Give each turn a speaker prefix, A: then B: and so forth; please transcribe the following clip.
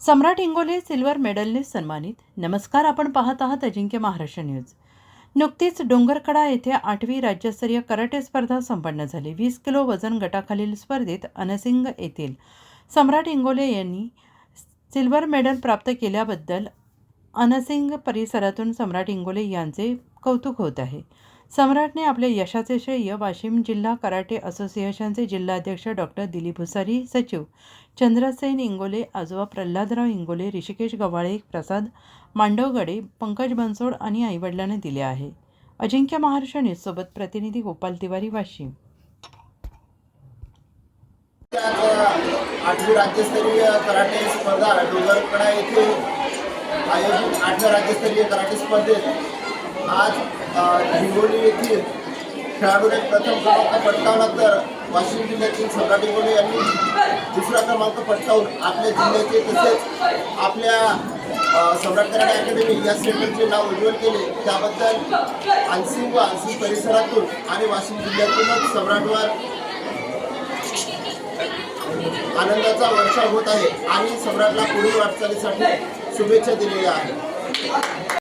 A: सम्राट Ingole silver मेडलने सन्मानित. नमस्कार आपण पाहत आहात अजिंक्य महाराष्ट्र न्यूज. नुकतीच डोंगरकडा येथे आठवी राज्यस्तरीय कराटे स्पर्धा संपन्न झाली. वीस किलो वजन गटाखालील स्पर्धेत अनसिंग येथील सम्राट इंगोले यांनी सिल्वर मेडल प्राप्त केल्याबद्दल अनसिंग परिसरातून सम्राट इंगोले यांचे कौतुक होत आहे. सम्राटने आपल्या यशाचे श्रेय वाशिम जिल्हा कराटे असोसिएशनचे जिल्हाध्यक्ष डॉक्टर दिलीप भुसारी सचिव चंद्रसेन इंगोले आजोबा प्रल्हादराव इंगोले ऋषिकेश गव्हाळे प्रसाद मांडवगडे पंकज बनसोड आणि आईवडिलांना दिले आहे. अजिंक्य महाराष्ट्र न्यूजसोबत प्रतिनिधी गोपाल तिवारी वाशिम.
B: आठवी राज्यस्तरीय कराटे स्पर्धा डोंगरकडा येथे आयोजित आठव्या राज्यस्तरीय कराटे स्पर्धेत आज हिंगोली येथील खेळाडूने प्रथम क्रमांक पटकावला तर वाशिम जिल्ह्यातील सम्राट हिंगोली यांनी दुसरा क्रमांक पटकावून आपल्या जिल्ह्याचे तसेच आपल्या सम्राट कराटे अकॅडमी या सेंटरचे नाव उज्ज्वल केले. त्याबद्दल आनसिंग व आनसिंग परिसरातून आणि वाशिम जिल्ह्यातूनच सम्राटवर आनंदाचा वर्षा होत आहे आणि सम्राटला पुढील वाटचालीसाठी शुभेच्छा दिलेल्या आहेत.